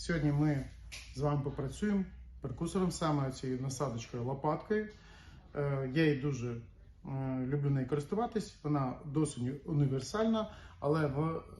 Сьогодні ми з вами попрацюємо перкусором, саме цією насадочкою лопаткою. Е, Я її дуже е, люблю нею користуватись. Вона досить універсальна, але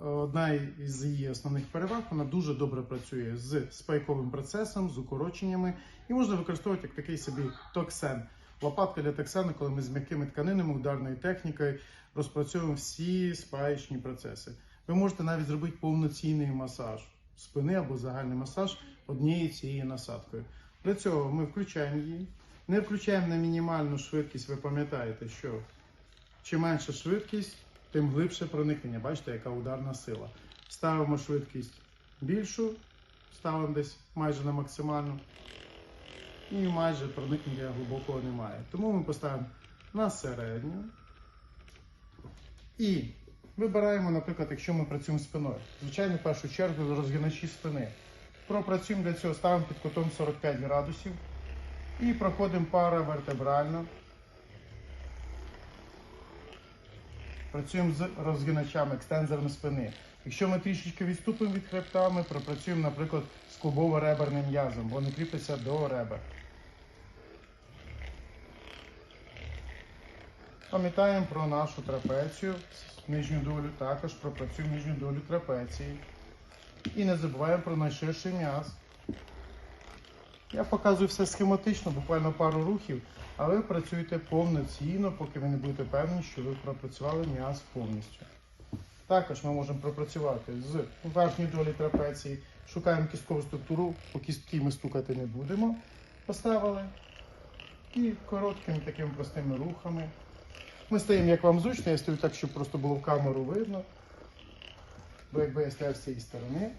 одна із її основних переваг вона дуже добре працює з спайковим процесом, з укороченнями і можна використовувати як такий собі токсен. Лопатка для токсену, коли ми з м'якими тканинами, ударною технікою розпрацьовуємо всі спаєчні процеси. Ви можете навіть зробити повноцінний масаж спини або загальний масаж однією цією насадкою. Для цього ми включаємо її, не включаємо на мінімальну швидкість. Ви пам'ятаєте, що чим менша швидкість, тим глибше проникнення. Бачите, яка ударна сила. Ставимо швидкість більшу, ставимо десь майже на максимальну. І майже проникнення глибокого немає. Тому ми поставимо на середню. І вибираємо, наприклад, якщо ми працюємо спиною. Звичайно, в першу чергу розгиначі спини. Пропрацюємо для цього, ставимо під кутом 45 градусів і проходимо паравертебрально. Працюємо з розгиначами, екстензорами спини. Якщо ми трішечки відступимо від хребта, ми пропрацюємо, наприклад, з клубово-реберним м'язом, бо вони кріпляться до ребер. Пам'ятаємо про нашу трапецію, нижню долю, також пропрацюємо нижню долю трапеції. І не забуваємо про найширший м'яз. Я показую все схематично, буквально пару рухів, а ви працюєте повноцінно, поки ви не будете певні, що ви пропрацювали м'яз повністю. Також ми можемо пропрацювати з верхньої долі трапеції, шукаємо кісткову структуру, по кістки ми стукати не будемо. Поставили. І короткими такими простими рухами. Ми стоїмо, як вам зручно, я стою так, щоб просто було в камеру видно. Бо якби я стояв з цієї сторони,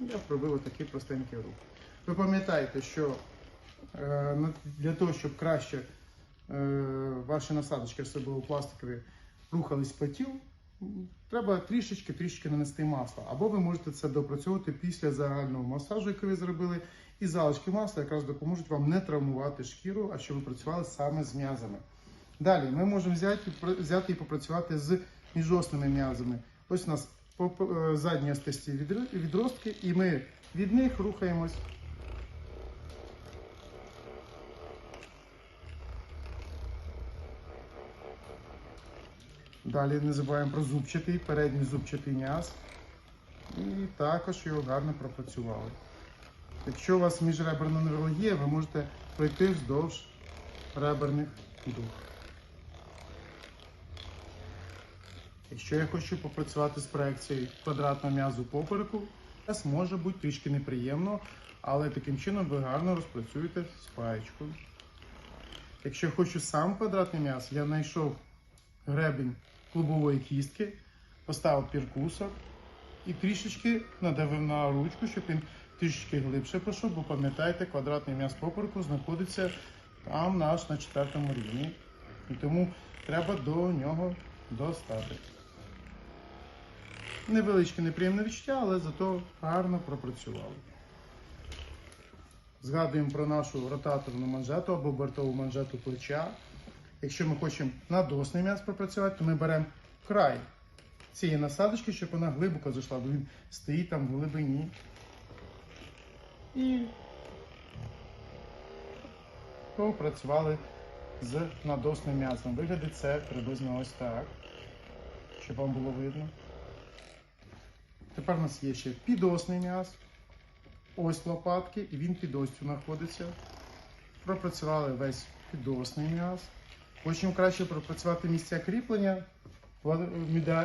я пробив такий простенький рух. Ви пам'ятаєте, що е, для того, щоб краще е, ваші насадочки, особливо пластикові, рухались по тілу, треба трішечки-трішечки нанести масло. Або ви можете це допрацьовувати після загального масажу, який ви зробили, і залишки масла якраз допоможуть вам не травмувати шкіру, а щоб ви працювали саме з м'язами. Далі ми можемо взяти, взяти і попрацювати з міжосними м'язами. Ось у нас е, задні остисті відростки, і ми від них рухаємось. Далі не забуваємо про зубчатий, передній зубчатий м'яз. І також його гарно пропрацювали. Якщо у вас міжреберна невралгія, ви можете пройти вздовж реберних дух. Якщо я хочу попрацювати з проекцією квадратного м'язу попереку, це може бути трішки неприємно, але таким чином ви гарно розпрацюєте спаєчкою. Якщо я хочу сам квадратний м'яз, я знайшов гребінь клубової кістки, поставив піркусок і трішечки надавив на ручку, щоб він трішечки глибше пройшов, бо пам'ятайте, квадратний м'яз попереку знаходиться там наш на четвертому рівні. І тому треба до нього достати. Невеличке неприємне відчуття, але зато гарно пропрацювали. Згадуємо про нашу ротаторну манжету або бортову манжету плеча. Якщо ми хочемо надосний м'яз пропрацювати, то ми беремо край цієї насадочки, щоб вона глибоко зайшла, бо він стоїть там в глибині. І попрацювали з надосним м'язом. Виглядить це приблизно ось так, щоб вам було видно. Тепер у нас є ще підосний м'яз. Ось лопатки, і він під ось знаходиться. Пропрацювали весь підосний м'яз. Хочемо краще пропрацювати місця кріплення.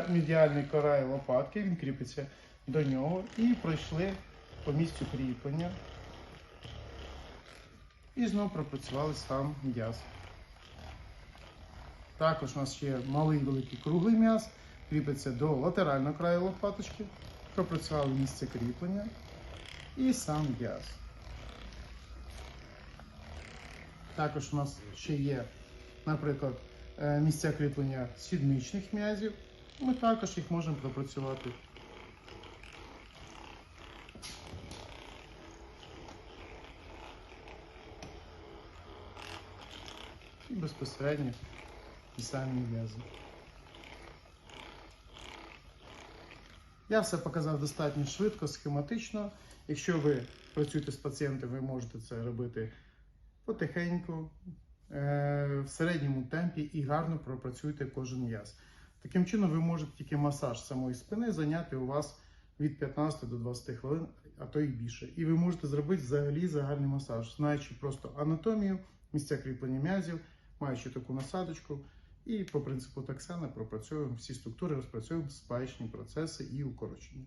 Медіальний карай лопатки, він кріпиться до нього. І пройшли по місцю кріплення. І знову пропрацювали сам м'яз. Також у нас ще малий великий круглий м'яз, кріпиться до латерального краю лопаточки. Пропрацювали місце кріплення і сам м'яз. Також у нас ще є, наприклад, е, місця кріплення сідничних м'язів. Ми також їх можемо пропрацювати. І безпосередньо і самі м'язи. Я все показав достатньо швидко, схематично. Якщо ви працюєте з пацієнтом, ви можете це робити потихеньку, в середньому темпі і гарно пропрацюєте кожен м'яз. Таким чином, ви можете тільки масаж самої спини зайняти у вас від 15 до 20 хвилин, а то і більше. І ви можете зробити взагалі загальний масаж, знаючи просто анатомію, місця кріплення м'язів, маючи таку насадочку. І по принципу таксана пропрацьовуємо всі структури, розпрацьовуємо спаєчні процеси і укорочення.